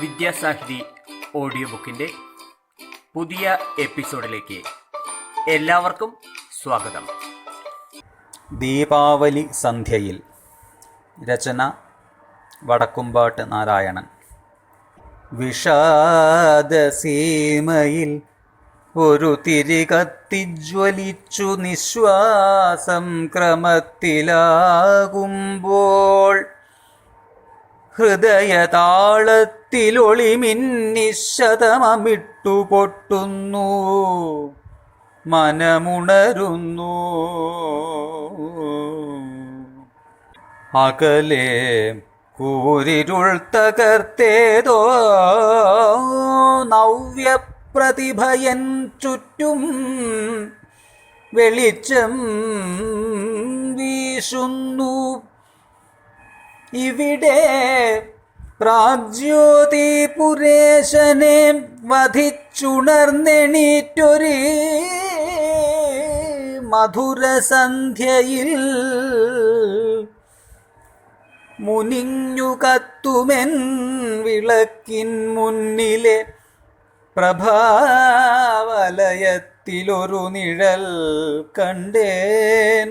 Vidyasahithi audio ബുക്കിന്റെ പുതിയ എപ്പിസോഡിലേക്ക് എല്ലാവർക്കും സ്വാഗതം. ദീപാവലി സന്ധ്യയിൽ രചന വടക്കുംപാട്ട് നാരായണൻ. വിഷാദസീമയിൽ ഒരു തിരി കത്തിജ്വലിച്ചു നിശ്വാസം ക്രമത്തിലാകുമ്പോൾ ഹൃദയതാളത്തിലൊളിമിന്നിശതമമിട്ടു പൊട്ടുന്നു. മനമുണരുന്നു. അകലെ കൂരിരുൾ തകർത്തേതോ നവ്യപ്രതിഭയൻ ചുറ്റും വെളിച്ചം വീശുന്നു. ഇവിടെ പ്രാഗ്ജ്യോതി പുരേശനെ വധിച്ചുണർന്നെണീറ്റൊരു മധുരസന്ധ്യയിൽ മുനിഞ്ഞു കത്തുമെൻ വിളക്കിൻ മുന്നിലെ പ്രഭാവലയത്തിലൊരു നിഴൽ കണ്ടേൻ.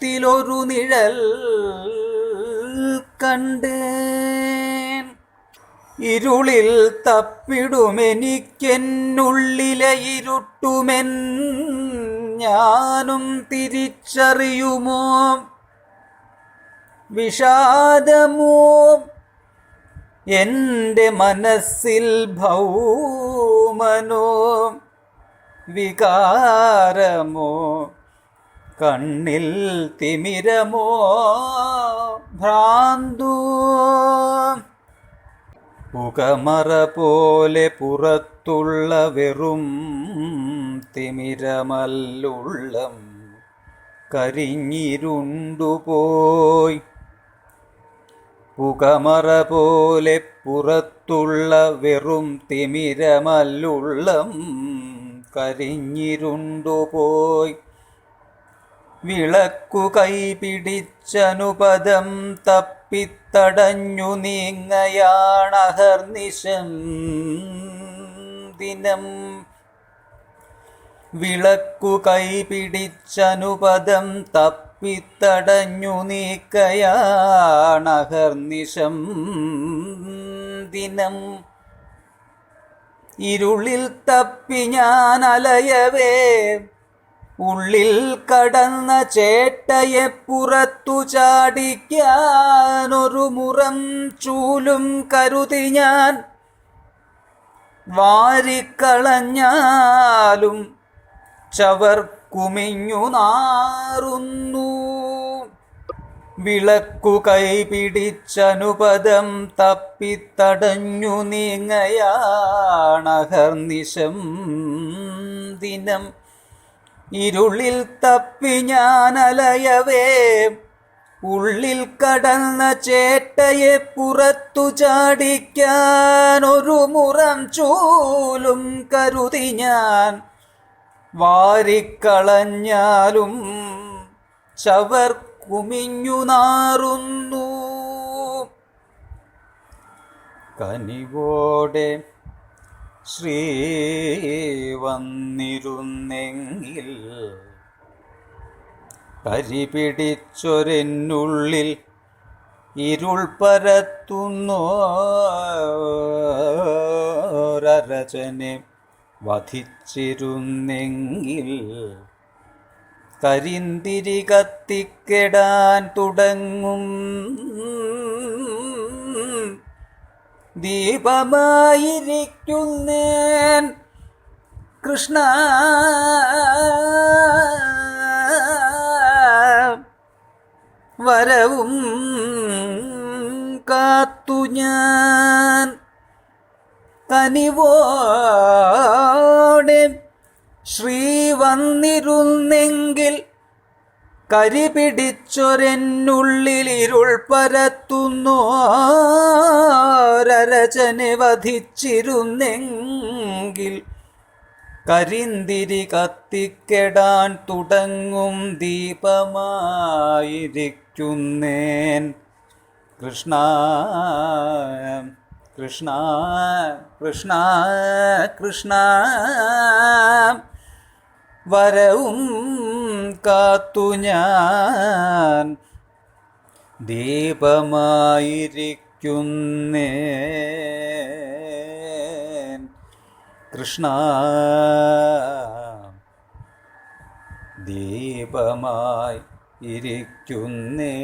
പ്രഭാവലയത്തിലൊരു നിഴൽ കണ്ടേൻ. ഇരുളിൽ തപ്പിടുമെനിക്കെന്നുള്ളിലെ ഇരുട്ടുമെൻ ഞാനും തിരിച്ചറിയുമോ? വിഷാദമോ? എന്റെ മനസ്സിൽ ഭൗമനോ? വികാരമോ? കണ്ണിൽ തിമിരമോ? ഭ്രാന്തു. പുകമറ പോലെ പുറത്തുള്ള വെറും തിമിരമല്ലുള്ളം കരിഞ്ഞിരുണ്ടുപോയി. പുകമറ പോലെ പുറത്തുള്ള വെറും തിമിരമല്ലുള്ളം കരിഞ്ഞിരുണ്ടുപോയി. വിളക്കു കൈപിടിച്ചനുപദം തപ്പിത്തടഞ്ഞു നീങ്ങയാണഹർനിശം ദിനം. വിളക്കു കൈപിടിച്ചനുപദം തപ്പിത്തടഞ്ഞു നീക്കയാണഹർനിശം ദിനം. ഇരുളിൽ തപ്പി ഞാൻ അലയവേ ഉള്ളിൽ കടന്ന ചേട്ടയെ പുറത്തു ചാടിക്കാനൊരു മുറം ചൂലും കരുതി ഞാൻ. വാരിക്കളഞ്ഞാലും ചവർ കുമിഞ്ഞു നാറുന്നു. വിളക്കു കൈപിടിച്ചനുപദം തപ്പിത്തടഞ്ഞു നീങ്ങയാണഹർനിശം ദിനം. ഇരുളിൽ തപ്പി ഞാൻ അലയവേ ഉള്ളിൽ കടന്ന ചേട്ടയെ പുറത്തു ചാടിക്കാൻ ഒരു മുറം ചൂലും കരുതി ഞാൻ. വാരിക്കളഞ്ഞാലും ചവർ കുമിഞ്ഞു നാറുന്നു. കനിവോടെ ശ്രീ വന്നിരുന്നെങ്കിൽ കരിപിടിച്ചൊരെന്നുള്ളിൽ ഇരുൾ പരത്തുന്നോരചനെ വധിച്ചിരുന്നെങ്കിൽ കരിന്തിരി കത്തിക്കെടാൻ തുടങ്ങും ദീപമായിരിക്കുന്നേൻ കൃഷ്ണ. വരവും കാത്തു ഞാൻ. കനിവോടെ ശ്രീ വന്നിരുന്നെങ്കിൽ കരിപിടിച്ചൊരെന്നുള്ളിൽ ഇരുൾ പരത്തുന്നു. രചനെ വധിച്ചിരുന്നെങ്കിൽ കരിന്തിരി കത്തിക്കെടാൻ തുടങ്ങും ദീപമായിരിക്കുന്നേൻ. കൃഷ്ണ കൃഷ്ണ കൃഷ്ണ കൃഷ്ണ. വരവും കാത്തു ഞാൻ. ദീപമായിരിക്കുന്നേ കൃഷ്ണ ദീപമായി ഇരിക്കുന്നേ